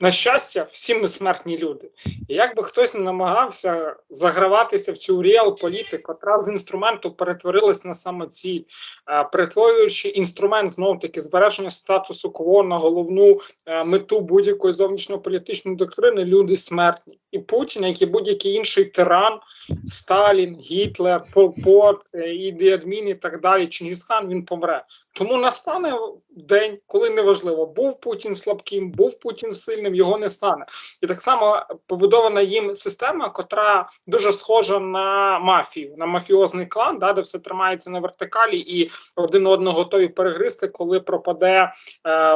на щастя, всі ми смертні люди. І як би хтось не намагався заграватися в цю реал-політику, котра з інструменту перетворилась на самоціль, е, перетворюючи інструмент знов таки збереження статусу кво на головну е, мету будь-якої зовнішньополітичної доктрини, люди смертні. І Путін, як і будь-який інший тиран, Сталін, Гітлер, Пол Пот, е, Адмін і так далі, Чингісхан, він помре. Тому настане день, коли неважливо, був Путін слабким, був Путін сильним, його не стане. І так само побудована їм система, котра дуже схожа на мафію, на мафіозний клан, да, де все тримається на вертикалі, і один одного готові перегризти, коли пропаде е,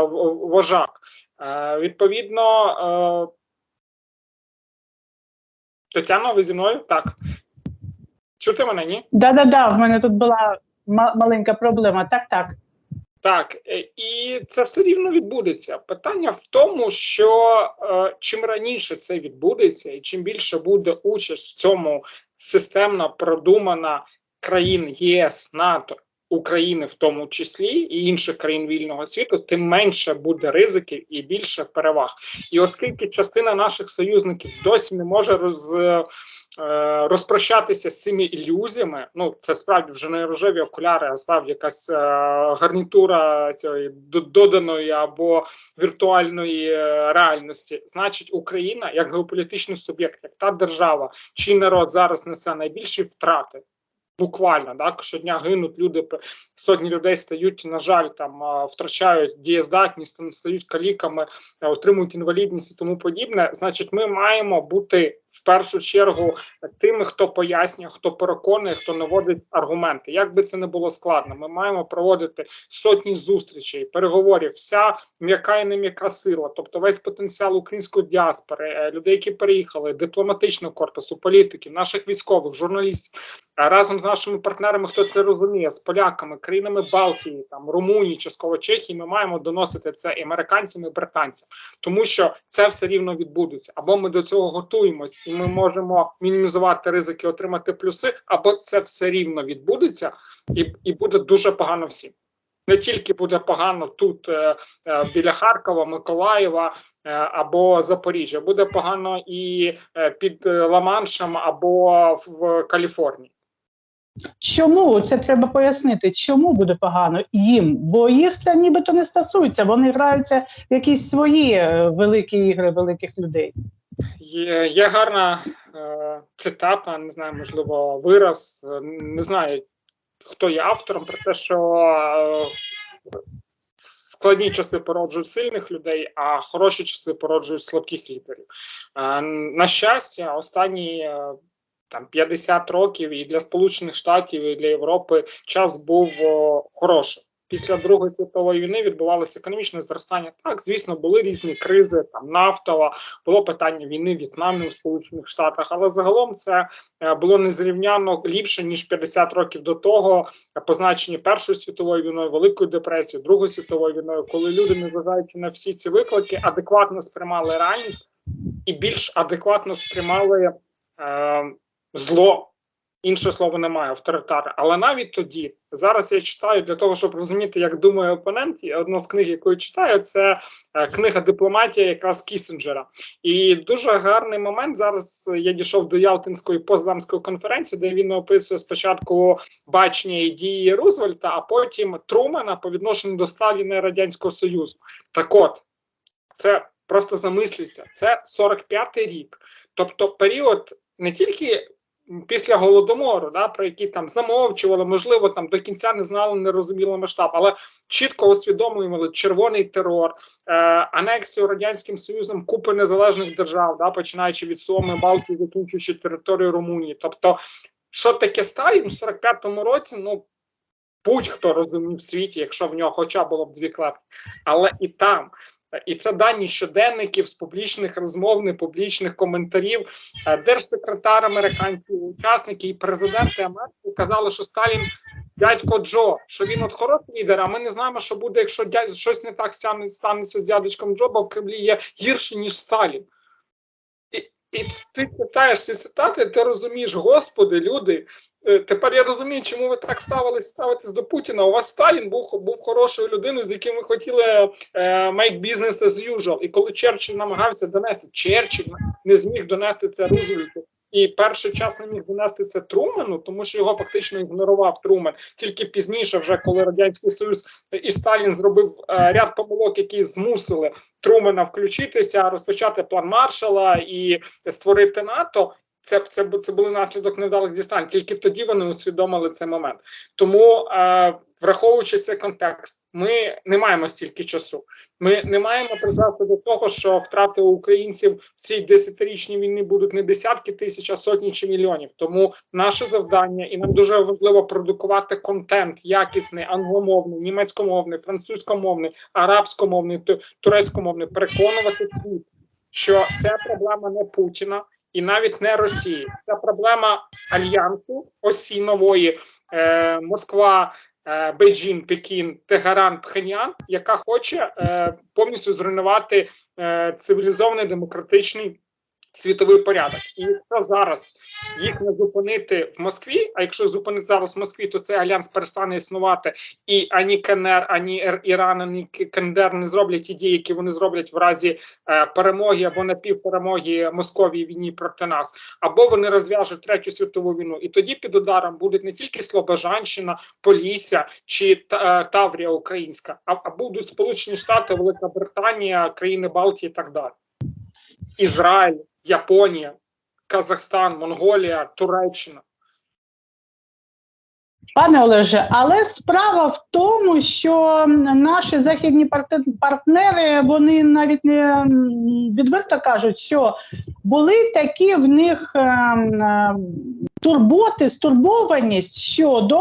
вожак. Е, відповідно, е, Тетяно, ви зі мною? Так. Чути мене, ні? Да-да-да, в мене тут була маленька проблема. Так, так. Так, е, і це все рівно відбудеться. Питання в тому, що е, чим раніше це відбудеться, і чим більше буде участь в цьому системно продумана країн ЄС, НАТО, України в тому числі і інших країн вільного світу, тим менше буде ризиків і більше переваг. І оскільки частина наших союзників досі не може роз. Е, Розпрощатися з цими ілюзіями, ну це справді вже не рожеві окуляри, а справді якась е, гарнітура цієї доданої або віртуальної е, реальності. Значить, Україна як геополітичний суб'єкт, як та держава, чий народ зараз несе найбільші втрати. Буквально так щодня гинуть люди, сотні людей стають, на жаль, там втрачають дієздатність, стають каліками, отримують інвалідність і тому подібне. Значить, ми маємо бути в першу чергу тими, хто пояснює, хто переконує, хто наводить аргументи. Як би це не було складно, ми маємо проводити сотні зустрічей, переговорів, вся м'яка і не м'яка сила, тобто весь потенціал української діаспори, е, людей, які переїхали, дипломатичного корпусу, політиків, наших військових, журналістів. Разом з нашими партнерами, хто це розуміє, з поляками, країнами Балтії, там Румунії, частково Чехії, ми маємо доносити це і американцям, і британцям, тому що це все рівно відбудеться. Або ми до цього готуємось, і ми можемо мінімізувати ризики, отримати плюси, або це все рівно відбудеться, і, і буде дуже погано всім. Не тільки буде погано тут е, е, біля Харкова, Миколаєва е, або Запоріжжя, буде погано і е, під Ла-Маншем або в Каліфорнії. Чому це треба пояснити? Чому буде погано їм? Бо їх це нібито не стосується. Вони граються в якісь свої великі ігри великих людей. Є, гарна е, цитата, не знаю, можливо, вираз. Не знаю, хто є автором, про те, що е, складні часи породжують сильних людей, а хороші часи породжують слабких лідерів. Е, на щастя, останні. е, Там 50 років і для Сполучених Штатів, і для Європи час був о, хороший. Після Другої світової війни відбувалося економічне зростання. Так, звісно, були різні кризи, там нафтова, було питання війни в В'єтнамі в Сполучених Штатах, але загалом це е, було незрівняно ліпше ніж 50 років до того, е, позначені Першою світовою війною, Великою депресією, Другою світовою війною, коли люди, незважаючи на всі ці виклики, адекватно сприймали реальність і більш адекватно сприймали е, зло. Інше слово немає, авторитар. Але навіть тоді, зараз я читаю для того, щоб розуміти, як думає опонент. і Одна з книг, яку я читаю, це е, книга Дипломатія, якраз Кісінджера. І дуже гарний момент. Зараз я дійшов до Ялтинської постдамської конференції, де він описує спочатку бачення і дії Рузвельта, а потім Трумана по відношенню до Сталіна Радянського Союзу. Так от, це просто замислюється. Це 45-й рік. Тобто період не тільки після голодомору, да, про які там замовчували, можливо, там до кінця не знали, не розуміли масштаб, але чітко усвідомлювали червоний терор, е, анексію радянським союзом купи незалежних держав, да, починаючи від Суми, Балтії, закінчуючи територію Румунії. Тобто, що таке Сталін у 45-му році, ну. Будь-хто розумів в світі, якщо в нього хоча було б дві клапки, але і там. І це дані щоденників з публічних розмов, непублічних коментарів. Е, Держсекретар американський, учасники і президенти Америки казали, що Сталін дядько Джо, що він от хороший лідер. А ми не знаємо, що буде, якщо дядь щось не так станеться з дядечком Джо, бо в Кремлі є гірше ніж Сталін. І, і ти читаєш ці цитати, ти розумієш, господи, люди, е, тепер я розумію, чому ви так ставились ставитесь до Путіна. У вас Сталін був був хорошою людиною, з яким ви хотіли е, make business as usual. І коли Черчилль намагався донести, Черчилль не зміг донести це Рузвельту. І перший час не міг донести це Трумену, тому що його фактично ігнорував Трумен. Тільки пізніше, вже коли радянський союз і Сталін зробив е, ряд помилок, які змусили Трумена включитися, розпочати план Маршала і створити НАТО. Це це, це були наслідок невдалих дістань. Тільки тоді вони усвідомили цей момент. Тому, е, враховуючи цей контекст, ми не маємо стільки часу. Ми не маємо призвести до того, що втрати українців в цій десятирічній війні будуть не десятки тисяч, а сотні чи мільйонів. Тому наше завдання, і нам дуже важливо продукувати контент якісний, англомовний, німецькомовний, французькомовний, арабськомовний, ту- турецькомовний, переконувати світ, що це проблема не Путіна. І навіть не Росії, це проблема альянсу осі нової е, Москва, е, Бейджін, Пекін, Тегеран, Пхеньян, яка хоче е, повністю зруйнувати е, цивілізований демократичний світовий порядок. І якщо зараз їх не зупинити в Москві, а якщо зупинити зараз в Москві, то цей альянс перестане існувати, і ані КНР, ані Ір- Іран, ані КНДР не зроблять ті дії, які вони зроблять в разі е, перемоги або напівперемоги Московії війні проти нас, або вони розв'яжуть третю світову війну. І тоді під ударом будуть не тільки Слобожанщина, Полісся чи е, Таврія Українська, а будуть Сполучені Штати, Велика Британія, країни Балтії і так далі. Ізраїль, Японія, Казахстан, Монголія, Туреччина. Пане Олеже, але справа в тому, що наші західні партнери вони навіть не відверто кажуть, що були такі в них ем, ем, турботи, стурбованість щодо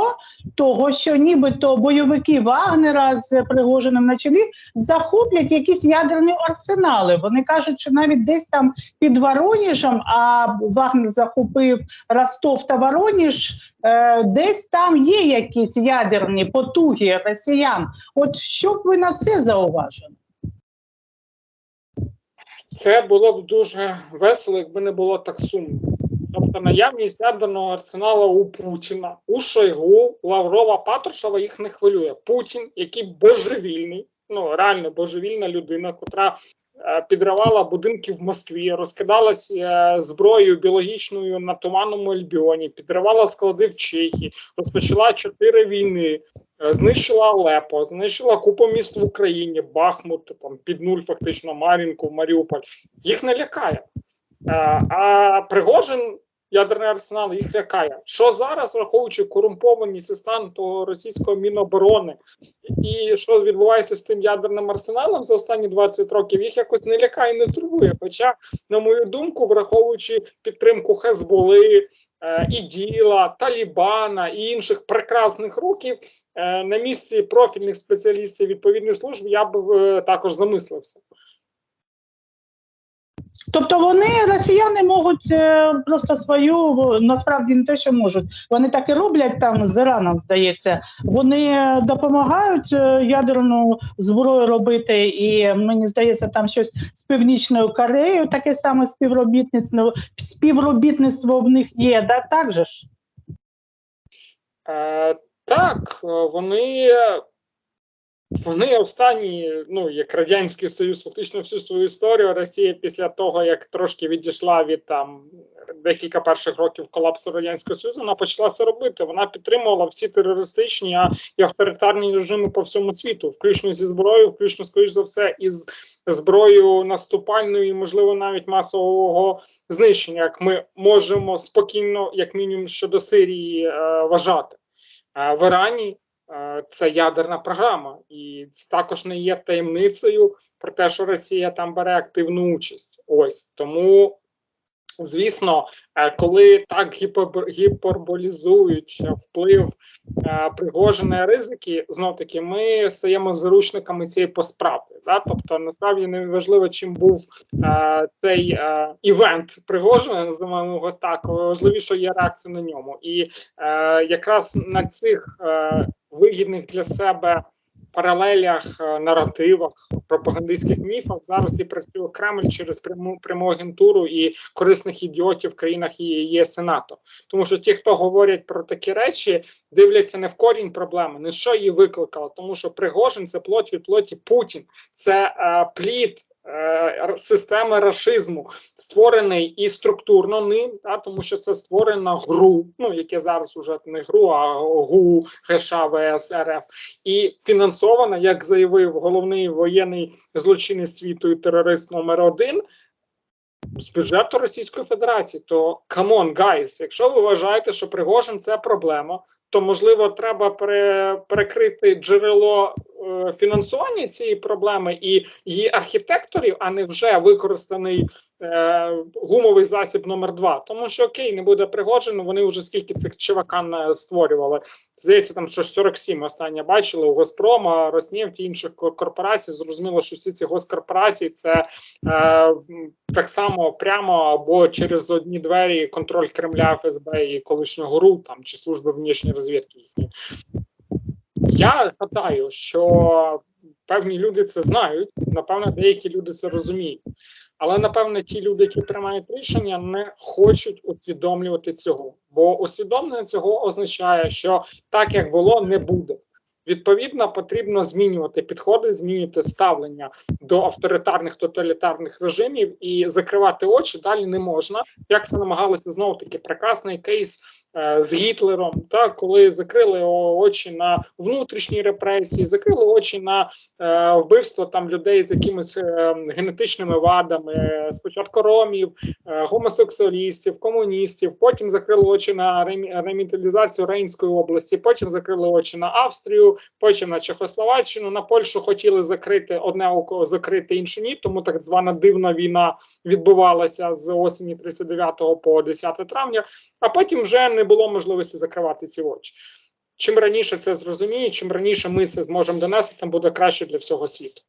того, що нібито бойовики Вагнера з Пригожиним на чолі захоплять якісь ядерні арсенали. Вони кажуть, що навіть десь там під Вороніжем, а Вагнер захопив Ростов та Вороніж, е, десь там є якісь ядерні потуги росіян. От що б ви на це зауважили? Це було б дуже весело, якби не було так сумно. Тобто наявність ядерного арсеналу у Путіна, у Шойгу, Лаврова, Патрушева їх не хвилює. Путін, який божевільний, ну реально божевільна людина, котра е, підривала будинки в Москві, розкидалась е, зброєю біологічною на туманному Альбіоні, підривала склади в Чехії, розпочала чотири війни, е, знищила Алепо, знищила купу міст в Україні, Бахмут, там під нуль, фактично Мар'їнку, Маріуполь. Їх не лякає. Е, А Пригожин, ядерний арсенал, їх лякає. Що зараз, враховуючи корумпованість і стан того російського міноборони, і що відбувається з тим ядерним арсеналом за останні 20 років, їх якось не лякає не турбує. Хоча, на мою думку, враховуючи підтримку Хезболи, е, іділа, Талібана і інших прекрасних років, е, на місці профільних спеціалістів відповідних служб я б е, також замислився. Тобто вони росіяни можуть е, просто свою насправді не те, що можуть. Вони так і роблять там з Іраном, здається. Вони допомагають е, ядерну зброю робити, і мені здається, там щось з північною Кореєю, таке саме співробітництво співробітництво в них є. Да, так же ж? Е, так, е, вони, вони останні, ну як Радянський Союз, фактично всю свою історію Росія після того, як трошки відійшла від там декілька перших років колапсу Радянського Союзу, вона почала це робити. Вона підтримувала всі терористичні і авторитарні режими по всьому світу, включно зі зброєю, включно, скоріш за все, із зброєю наступальною, і, можливо, навіть масового знищення, як ми можемо спокійно, як мінімум, щодо Сирії е, вважати. Е, в Ірані це ядерна програма, і це також не є таємницею про те, що Росія там бере активну участь. Ось тому, звісно, е, коли так гіпер- гіперболізують вплив е, ризики, знов таки ми стаємо заручниками цієї посправди. Да? Тобто, насправді не важливо, чим був е, цей е, івент Пригожина, називаємо його так. Важливіше є реакція на ньому. І е, якраз на цих е, вигідних для себе паралелях, е, наративах, пропагандистських міфах зараз і працює Кремль через пряму пряму агентуру і корисних ідіотів в країнах ЄС і НАТО. Тому що ті, хто говорять про такі речі, дивляться не в корінь проблеми, не що її викликало, тому що Пригожин це плоть від плоті Путін, це е, плід. е, Системи рашизму створений і структурно ним, та, тому що це створена ГРУ, ну яке зараз уже не ГРУ, а ГУ, ГШ, ВС, РФ, і фінансована, як заявив головний воєнний злочинець світу і терорист номер один з бюджету Російської Федерації. То камон, гайс, якщо ви вважаєте, що Пригожин це проблема, то можливо треба пере, перекрити джерело е, фінансування цієї проблеми і її архітекторів, а не вже використаний гумовий засіб номер два. Тому що окей, не буде Пригожин, вони вже скільки цих чувакан е, створювали. Здається, там щось 47 останнє бачили у Газпрома, Роснефті, інших корпорацій. Зрозуміло, що всі ці госкорпорації це е, так само прямо або через одні двері контроль Кремля, ФСБ і колишнього РУ там чи служби внішньої розвідки їхні. Я гадаю, що певні люди це знають, напевно, деякі люди це розуміють. Але напевно ті люди, які приймають рішення, не хочуть усвідомлювати цього. Бо усвідомлення цього означає, що так як було, не буде. Відповідно, потрібно змінювати підходи, змінювати ставлення до авторитарних тоталітарних режимів і закривати очі далі не можна. Як це намагалися знову таки прекрасний кейс з Гітлером, так коли закрили очі на внутрішні репресії, закрили очі на е, вбивство там людей з якимись е, генетичними вадами, е, спочатку ромів, е, гомосексуалістів, комуністів. Потім закрили очі на ремі- реміталізацію Рейнської області. Потім закрили очі на Австрію, потім на Чехословаччину. На Польщу хотіли закрити одне око, закрити інше ні. Тому так звана дивна війна відбувалася з осені 39 по 10 травня. А потім вже не було можливості закривати ці очі. Чим раніше це зрозуміє, чим раніше ми це зможемо донести, тим буде краще для всього світу.